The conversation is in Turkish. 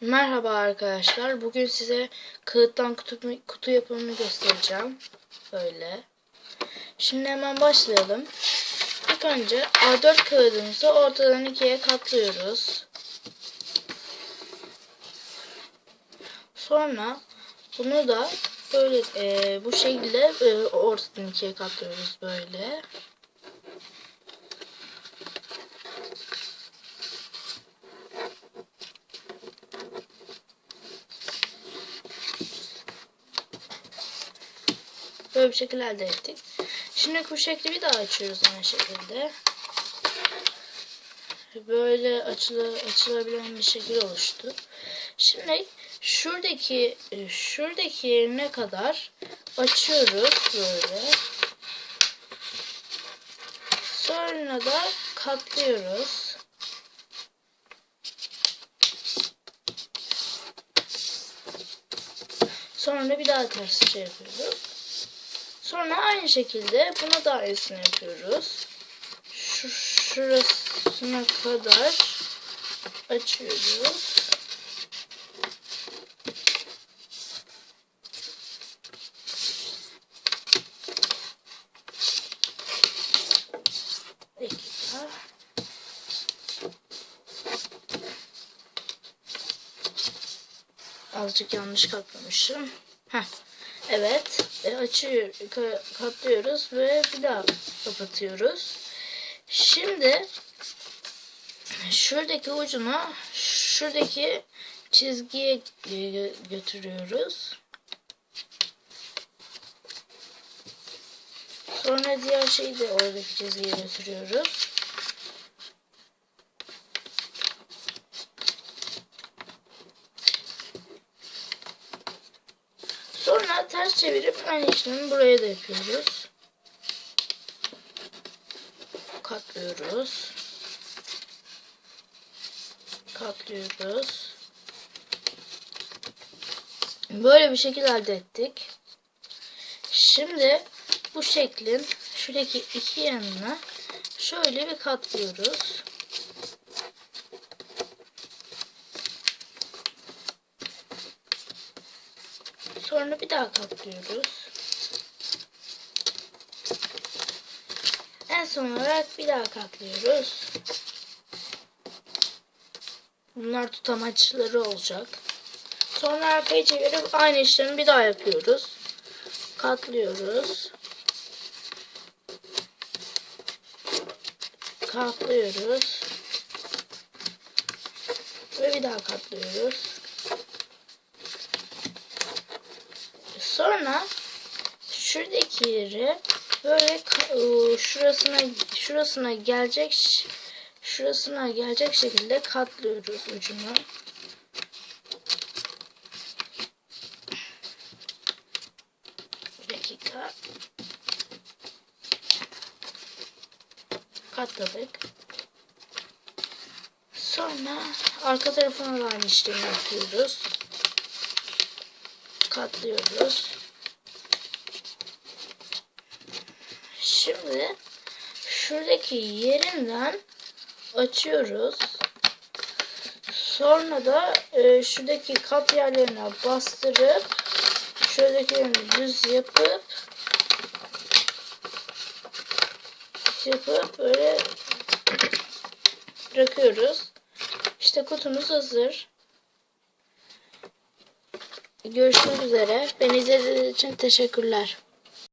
Merhaba arkadaşlar. Bugün size kağıttan kutu, kutu yapımını göstereceğim. Böyle. Şimdi hemen başlayalım. İlk önce A4 kağıdımızı ortadan ikiye katlıyoruz. Sonra bunu da böyle e, bu şekilde e, ortadan ikiye katlıyoruz böyle. Böyle bir şekilde elde ettik. Şimdi bu şekli bir daha açıyoruz aynı şekilde. Böyle açılı, açılabilen bir şekil oluştu. Şimdi şuradaki e, şuradaki yerine kadar açıyoruz böyle. Sonra da katlıyoruz. Sonra bir daha ters şey yapıyoruz. Sonra aynı şekilde buna da aynısını yapıyoruz. Şu şurasına kadar açıyoruz. Azıcık yanlış katlamışım. Heh. Evet. E, açıyor, ka- katlıyoruz ve bir daha kapatıyoruz. Şimdi şuradaki ucuna şuradaki çizgiye gö- götürüyoruz. Sonra diğer şeyi de oradaki çizgiye götürüyoruz. Sonra ters çevirip aynı işlemi buraya da yapıyoruz. Katlıyoruz. Katlıyoruz. Böyle bir şekil elde ettik. Şimdi bu şeklin şuradaki iki yanına şöyle bir katlıyoruz. Sonra bir daha katlıyoruz. En son olarak bir daha katlıyoruz. Bunlar tutamaçları olacak. Sonra arkayı çevirip aynı işlemi bir daha yapıyoruz. Katlıyoruz. Katlıyoruz. Ve bir daha katlıyoruz. Sonra şuradaki yeri böyle ka- şurasına şurasına gelecek şurasına gelecek şekilde katlıyoruz ucunu. Bir dakika. Katladık. Sonra arka tarafına da aynı işlemi yapıyoruz katlıyoruz. Şimdi şuradaki yerinden açıyoruz. Sonra da e, şuradaki kat yerlerine bastırıp şuradaki yerini düz yapıp yapıp böyle bırakıyoruz. İşte kutumuz hazır. Görüşmek üzere. Beni izlediğiniz için teşekkürler.